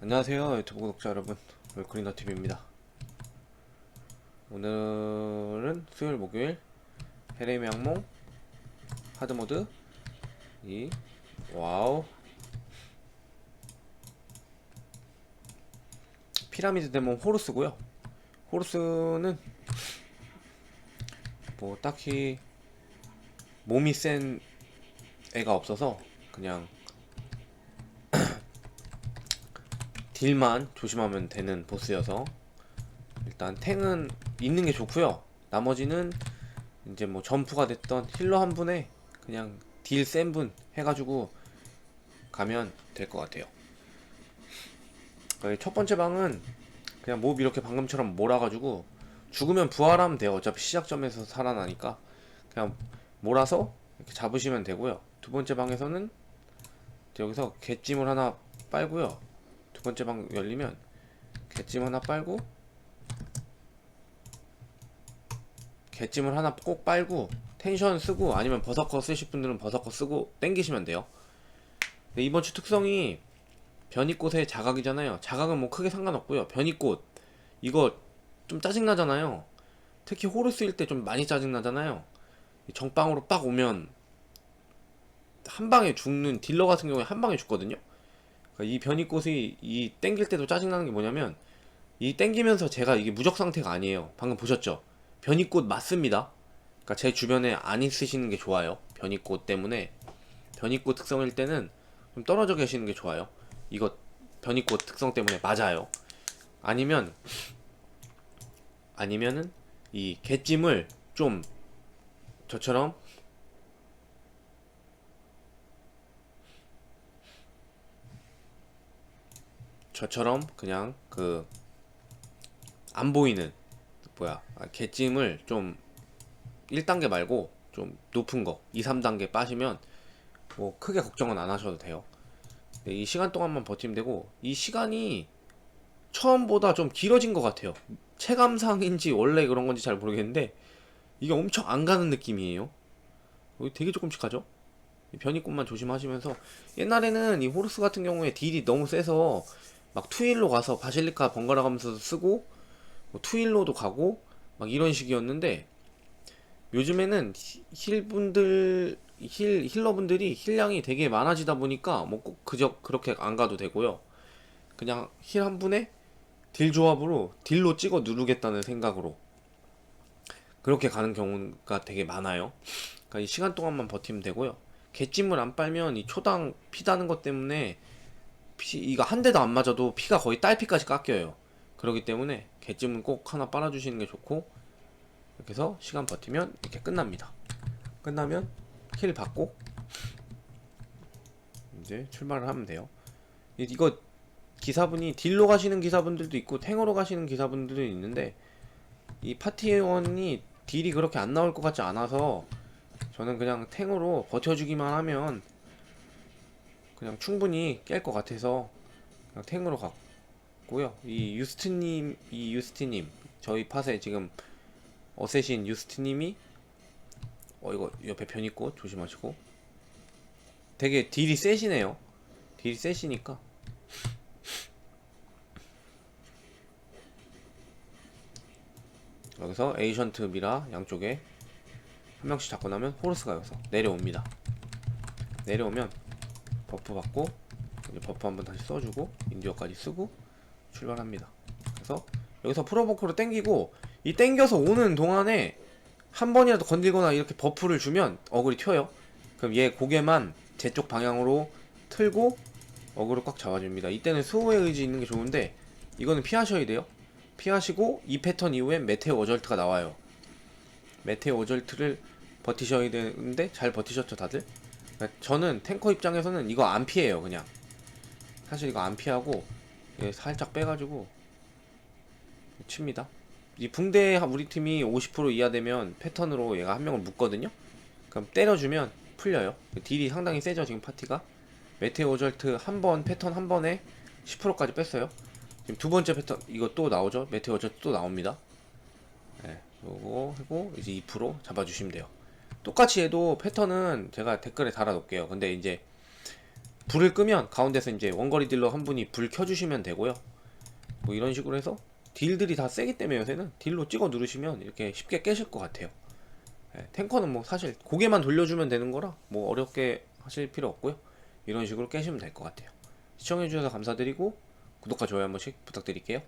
안녕하세요 유튜브 구독자 여러분. 월크리너TV입니다. 오늘은 수요일 목요일 헤레미 항몽 하드모드 이 와우. 피라미드 데몬 호루스고요. 호루스는 뭐 딱히 몸이 센 애가 없어서 그냥 딜만 조심하면 되는 보스여서 일단 탱은 있는 게 좋고요. 나머지는 이제 뭐 점프가 됐던 힐러 한 분에 그냥 딜 센 분 해가지고 가면 될 것 같아요. 첫 번째 방은 그냥 몹 이렇게 방금처럼 몰아가지고 죽으면 부활하면 돼요. 어차피 시작점에서 살아나니까 그냥 몰아서 이렇게 잡으시면 되고요. 두 번째 방에서는 여기서 갯짐을 하나 빨고요. 두 번째 방 열리면 갯짐 하나 빨고 갯짐을 하나 꼭 빨고 텐션 쓰고 아니면 버서커 쓰실 분들은 버서커 쓰고 땡기시면 돼요. 근데 이번 주 특성이 변이꽃의 자각이잖아요. 자각은 뭐 크게 상관없고요. 변이꽃 이거 좀 짜증나잖아요. 특히 호르스일 때 좀 많이 짜증나잖아요. 정빵으로 빡 오면 한 방에 죽는 딜러 같은 경우에 한 방에 죽거든요. 그러니까 이 변이꽃이 이 땡길 때도 짜증나는 게 뭐냐면 이 땡기면서 제가 이게 무적 상태가 아니에요. 방금 보셨죠? 변이꽃 맞습니다. 그러니까 제 주변에 안 있으시는 게 좋아요. 변이꽃 때문에 변이꽃 특성일 때는 좀 떨어져 계시는 게 좋아요. 이거 변이꽃 특성 때문에 맞아요. 아니면 아니면은 이 갯짐을 좀 저처럼 저처럼 그냥 그 안 보이는 뭐야 아, 갯짐을 좀 1단계 말고 좀 높은 거 2, 3단계 빠시면 뭐 크게 걱정은 안 하셔도 돼요. 네, 이 시간 동안만 버티면 되고 이 시간이 처음보다 좀 길어진 것 같아요. 체감상인지 원래 그런 건지 잘 모르겠는데 이게 엄청 안 가는 느낌이에요. 여기 되게 조금씩 가죠? 변이꽃만 조심하시면서 옛날에는 이 호르스 같은 경우에 딜이 너무 세서 막 투일로 가서 바실리카 번갈아 가면서 쓰고 뭐 투일로도 가고 막 이런 식이었는데 요즘에는 히- 힐분들 힐 힐러분들이 힐량이 되게 많아지다 보니까 뭐 꼭 그저 그렇게 안 가도 되고요. 그냥 힐 한 분에 딜 조합으로 딜로 찍어 누르겠다는 생각으로 그렇게 가는 경우가 되게 많아요. 그러니까 이 시간 동안만 버티면 되고요. 갯짐을 안 빨면 이 초당 피다는 것 때문에 피, 이거 한 대도 안 맞아도 피가 거의 딸피까지 깎여요. 그렇기 때문에 갯짐은 꼭 하나 빨아주시는 게 좋고 이렇게 해서 시간 버티면 이렇게 끝납니다. 끝나면 킬 받고 이제 출발을 하면 돼요. 이- 이거 기사분이 딜로 가시는 기사분들도 있고 탱으로 가시는 기사분들도 있는데 이 파티원이 딜이 그렇게 안 나올 것 같지 않아서 저는 그냥 탱으로 버텨주기만 하면 그냥 충분히 깰 것 같아서 그냥 탱으로 갔고요. 이 유스트님, 이 유스트님, 저희 팟에 지금 어쌔신 유스트님이 어 이거 옆에 편 있고 조심하시고 되게 딜이 세시네요. 딜이 세시니까 여기서 에이션트 미라 양쪽에 한 명씩 잡고 나면 호르스가 여기서 내려옵니다. 내려오면 버프 받고 이제 버프 한번 다시 써주고 인디어까지 쓰고 출발합니다. 그래서 여기서 프로보크로 땡기고 이 땡겨서 오는 동안에 한 번이라도 건들거나 이렇게 버프를 주면 어글이 튀어요. 그럼 얘 고개만 제 쪽 방향으로 틀고 어글을 꽉 잡아줍니다. 이때는 수호의 의지 있는 게 좋은데 이거는 피하셔야 돼요. 피하시고 이 패턴 이후엔 메테오 어절트가 나와요. 메테오 어절트를 버티셔야 되는데 잘 버티셨죠 다들? 그러니까 저는 탱커 입장에서는 이거 안 피해요 그냥. 사실 이거 안 피하고 예, 살짝 빼가지고 칩니다. 이 붕대 우리 팀이 50% 이하 되면 패턴으로 얘가 한 명을 묶거든요? 그럼 때려주면 풀려요. 딜이 상당히 세죠 지금 파티가? 메테오 절트 한 번 패턴 한 번에 10%까지 뺐어요. 지금 두 번째 패턴 이거 또 나오죠? 메테오 절트 또 나옵니다. 예, 요거 하고 이제 2% 잡아주시면 돼요 똑같이 해도 패턴은 제가 댓글에 달아놓을게요. 근데 이제 불을 끄면 가운데서 이제 원거리 딜러 한 분이 불 켜주시면 되고요. 뭐 이런 식으로 해서 딜들이 다 세기 때문에 요새는 딜로 찍어 누르시면 이렇게 쉽게 깨실 것 같아요. 예, 탱커는 뭐 사실 고개만 돌려주면 되는 거라 뭐 어렵게 하실 필요 없고요. 이런 식으로 깨시면 될 것 같아요. 시청해주셔서 감사드리고 구독과 좋아요 한 번씩 부탁드릴게요.